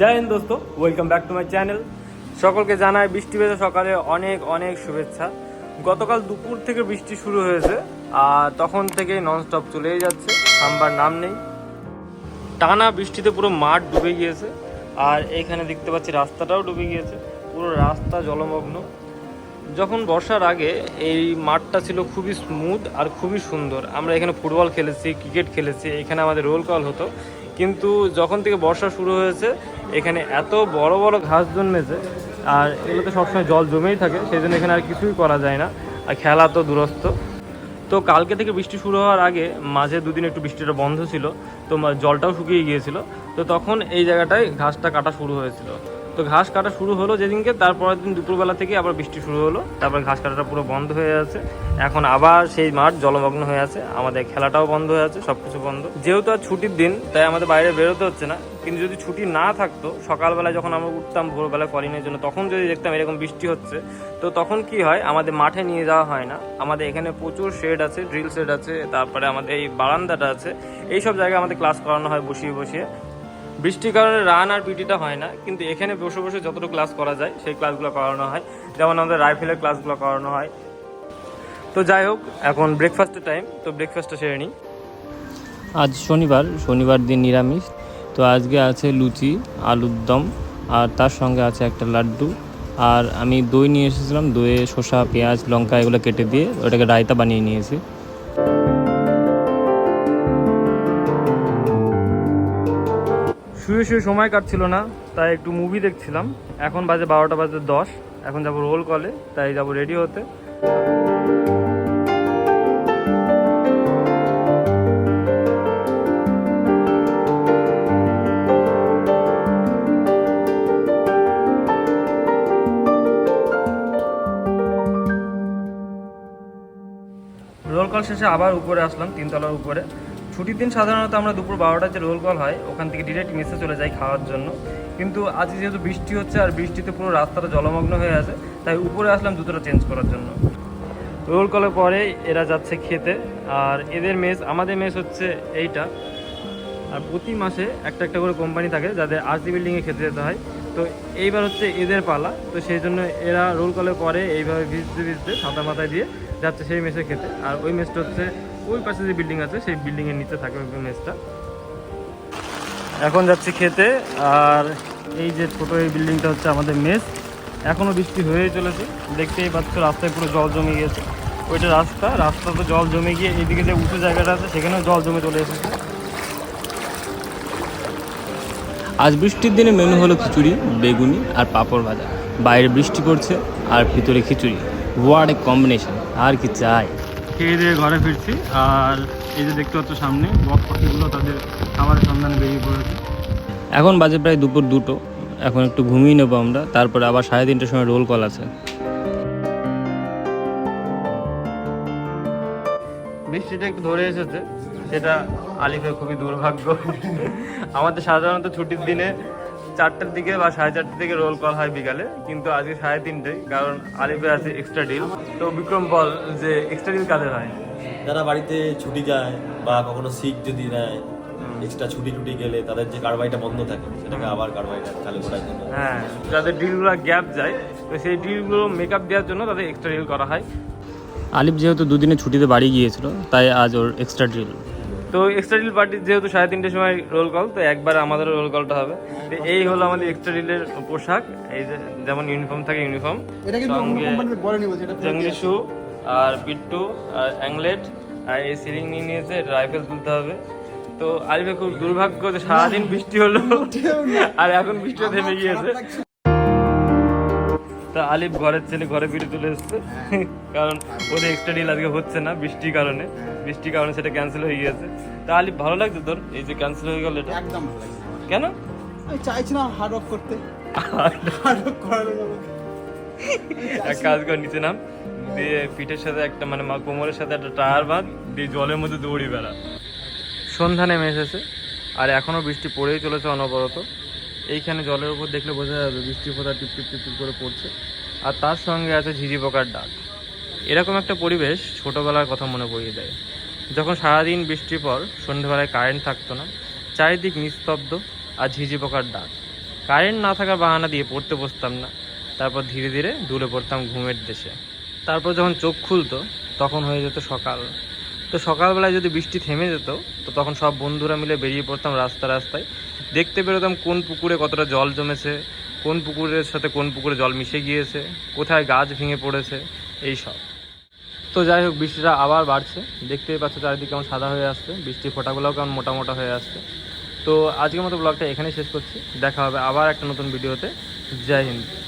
জয় হিন্দ দোস্ত welcome back to my channel সকলকে জানাই বৃষ্টি ভেজা সকালে অনেক অনেক শুভেচ্ছা। গতকাল দুপুর থেকে বৃষ্টি শুরু হয়েছে, আর তখন থেকে ননস্টপ চলেই যাচ্ছে থামবার নাম নেই। টানা বৃষ্টিতে পুরো মাঠ ডুবে গিয়েছে, আর এইখানে দেখতে পাচ্ছি রাস্তাটাও ডুবে গিয়েছে, পুরো রাস্তা জলমগ্ন। যখন বর্ষার আগে এই মাঠটা ছিল খুবই স্মুথ আর খুবই সুন্দর, আমরা এখানে ফুটবল খেলেছি, ক্রিকেট খেলেছি, এখানে আমাদের রোল কল হতো। কিন্তু যখন থেকে বর্ষা শুরু হয়েছে এখানে এত বড় বড় ঘাস জন্মেছে, আর এগুলোতে সবসময় জল জমেই থাকে সেই জন্য এখানে আর কিছুই করা যায় না, আর খেলা তো দূরস্থ তো কালকে থেকে বৃষ্টি শুরু হওয়ার আগে মাঝে দুদিন একটু বৃষ্টিটা বন্ধ ছিল, তো জলটাও শুকিয়ে গিয়েছিল, তো তখন এই জায়গাটায় ঘাসটা কাটা শুরু হয়েছিল। তো ঘাস কাটা শুরু হলো যেদিনকে তারপরের দিন দুপুরবেলা থেকে আবার বৃষ্টি শুরু হলো। তারপর ঘাস কাটাটা পুরো বন্ধ হয়ে আছে। এখন আবার সেই মাঠ জলমগ্ন হয়ে আছে। আমাদের খেলাটাও বন্ধ হয়ে আছে সব কিছু বন্ধ। যেহেতু আর ছুটির দিন, তাই আমাদের বাইরে বেরোতে হচ্ছে না। কিন্তু যদি ছুটি না থাকতো, সকালবেলায় যখন আমরা উঠতাম ভোরবেলা কলিনের জন্য, তখন যদি দেখতাম এরকম বৃষ্টি হচ্ছে, তো তখন কি হয়, আমাদের মাঠে নিয়ে যাওয়া হয় না। আমাদের এখানে প্রচুর শেড আছে ড্রিল শেড আছে, তারপরে আমাদের এই বারান্দাটা আছে। এই সব জায়গায় আমাদের ক্লাস করানো হয় বসিয়ে বসিয়ে। বৃষ্টির কারণে রান আর পিটিটা হয় না, কিন্তু এখানে বসে বসে যতটুকু ক্লাস করা যায়, সেই ক্লাসগুলো করানো হয়। যেমন আমাদের রাইফেলের ক্লাসগুলো করানো হয়। তো যাই হোক, এখন ব্রেকফাস্টের টাইম তো ব্রেকফাস্টটা সেরে নিই। আজ শনিবার শনিবার দিন নিরামিষ। তো আজকে আছে লুচি, আলুর দম, আর তার সঙ্গে আছে একটা লাড্ডু। আর আমি দই নিয়ে এসেছিলাম, দইয়ে শসা, পেঁয়াজ, লঙ্কা এগুলো কেটে দিয়ে ওটাকে রায়তা বানিয়ে নিয়েছি। শুয়ে শুয়ে সময় কাটছিল না, তাই একটু মুভি দেখছিলাম। এখন বাজে বারোটা বাজে দশ, এখন যাব রোল কলে তাই যাব রেডি হতে। রোল কল শেষে আবার উপরে আসলাম, তিনতলার উপরে। ছুটির দিন সাধারণত আমরা দুপুর বারোটার যে রোল কল হয়, ওখান থেকে ডিরেক্ট মেসে চলে যাই খাওয়ার জন্য। কিন্তু আজ যেহেতু বৃষ্টি হচ্ছে আর বৃষ্টিতে পুরো রাস্তাটা জলমগ্ন হয়ে আছে, তাই উপরে আসলাম জুতোটা চেঞ্জ করার জন্য। রোল কলের পরে এরা যাচ্ছে খেতে, আর এদের মেস আমাদের মেস হচ্ছে এইটা। আর প্রতি মাসে একটা একটা করে কোম্পানি থাকে যাদের আরসি বিল্ডিংয়ে খেতে যেতে হয়। তো এইবার হচ্ছে এদের পালা, তো সেই জন্য এরা রোল কলের পরে এইভাবে ভিজতে ভিজতে সাদা মাথায় দিয়ে যাচ্ছে সেই মেসে খেতে। আর ওই মেসটা হচ্ছে ওই পাশে যে বিল্ডিং আছে সেই বিল্ডিংয়ের নিচে থাকে ওই মেসটা। এখন যাচ্ছি খেতে আর এই যে ছোট এই বিল্ডিংটা হচ্ছে আমাদের মেস। এখনও বৃষ্টি হয়েই চলেছে। দেখতেই পাচ্ছ রাস্তায় পুরো জল জমে গিয়েছে। ওইটা রাস্তা রাস্তা তো জল জমে গিয়ে এইদিকে যে উঁচু জায়গাটা আছে সেখানেও জল জমে চলে এসেছে। আজ বৃষ্টির দিনে মেনু হলো খিচুড়ি বেগুনি আর পাঁপড় ভাজা। বাইরে বৃষ্টি পড়ছে আর ভিতরে খিচুড়ি। ওয়ার্ড এ কম্বিনেশন আর কি চাই? খেয়ে দিয়ে ঘরে ফিরছি। আর এই যে দেখতে পাচ্ছ সামনে বক পাখিগুলো তাদের খাবারের সন্ধানে বেরিয়ে পড়েছে। এখন বাজে প্রায় দুপুর দুটো। এখন একটু ঘুমিয়ে নেব আমরা। তারপরে আবার সাড়ে তিনটের সময় রোল কল আছে। বৃষ্টিটা একটু ধরে এসেছে। সেটা আলিফের খুবই দুর্ভাগ্য। আমাদের সাধারণত ছুটির দিনে চারটার দিকে বা সাড়ে চারটার দিকে রোল কল হয় বিকালে কিন্তু আজকে সাড়ে তিনটে কারণ আলিফে আছে এক্সট্রা ডিল তো বিক্রম বল যে এক্সট্রা ডিল কাদের হয়? যারা বাড়িতে ছুটি যায় বা কখনো সিক যদি নেয় এক্সট্রা ছুটি টুটি গেলে তাদের যে কারবাইটা বন্ধ থাকে সেটাকে আবার কারবাইটা চালু করার জন্য। হ্যাঁ যাদের ডিলগুলো গ্যাপ যায় তো সেই ডিলগুলো মেকআপ দেওয়ার জন্য তাদের এক্সট্রা ডিল করা হয়। আলিফ যেহেতু দুদিনে ছুটিতে বাড়ি গিয়েছিল তাই আজ ওর এক্সট্রা ড্রিল তো এক্সট্রা ডিল পার্টি যেহেতু সাড়ে তিনটের সময় রোল কল তো একবার আমাদের রোল কলটা হবে। তো এই হলো আমাদের এক্সট্রা ডিলের পোশাক এই যে যেমন ইউনিফর্ম থাকে ইউনিফর্ম সঙ্গে শু আর পিট্টু আর অ্যাংলেট আর এই সিলিং নিয়ে নিয়েছে রাইফেল তুলতে হবে। তো আরিফে খুব দুর্ভাগ্য যে সারাদিন বৃষ্টি হলো আর এখন বৃষ্টিও থেমে গিয়েছে। তা আলিফ ঘরের ছেলে ঘরে ফিরে চলে এসছে। কারণ ওদের এক্সট্রা ডিল আজকে হচ্ছে না বৃষ্টির কারণে। বৃষ্টির কারণে সেটা ক্যান্সেল হয়ে গিয়েছে। তা আলিফ ভালো লাগছে তোর? এই যে ক্যান্সেল হয়ে গেল এটা? একদম না। কেন? আমি চাইছিলাম হার্ড ওয়ার্ক করতে। হার্ড ওয়ার্ক করার জন্য। এক কাজ কর নিচে নাম। দিয়ে পিঠের সাথে একটা মানে মা কোমরের সাথে একটা টায়ার বাঁধ দিয়ে জলের মধ্যে দৌড়ি বেড়া। সন্ধ্যা নেমে এসেছে। আর এখনও বৃষ্টি পড়েই চলেছে অনবরত। এইখানে জলের উপর দেখলে বোঝা যাবে বৃষ্টি ফোঁটা টিপ টিপ টিপ করে পড়ছে। আর তার সঙ্গে আছে ঝিঝি পোকার ডাক। এরকম একটা পরিবেশ ছোটোবেলার কথা মনে পড়িয়ে দেয়। যখন সারাদিন বৃষ্টির পর সন্ধ্যেবেলায় কারেন্ট থাকতো না, চারিদিক নিস্তব্ধ আর ঝিঝি পোকার ডাক। কারেন্ট না থাকার বাহানা দিয়ে পড়তে বসতাম না। তারপর ধীরে ধীরে দূরে পড়তাম ঘুমের দেশে। তারপর যখন চোখ খুলতো, তখন হয়ে যেত সকাল। তো সকালবেলায় যদি বৃষ্টি থেমে যেত, তো তখন সব বন্ধুরা মিলে বেরিয়ে পড়তাম রাস্তা রাস্তায়। দেখতে বেরোতাম কোন পুকুরে কতটা জল জমেছে, কোন পুকুরের সাথে কোন পুকুরে জল মিশে গিয়েছে, কোথায় গাছ ভেঙে পড়েছে, এই সব। তো যাই হোক, বৃষ্টিটা আবার বাড়ছে। দেখতেই পাচ্ছ চারিদিকে কেমন সাদা হয়ে আসছে, বৃষ্টির ফোটাগুলোও কেমন মোটা মোটা হয়ে আসছে। তো আজকের মতো ব্লগটা এখানেই শেষ করছি। দেখা হবে আবার একটা নতুন ভিডিওতে। জয় হিন্দ।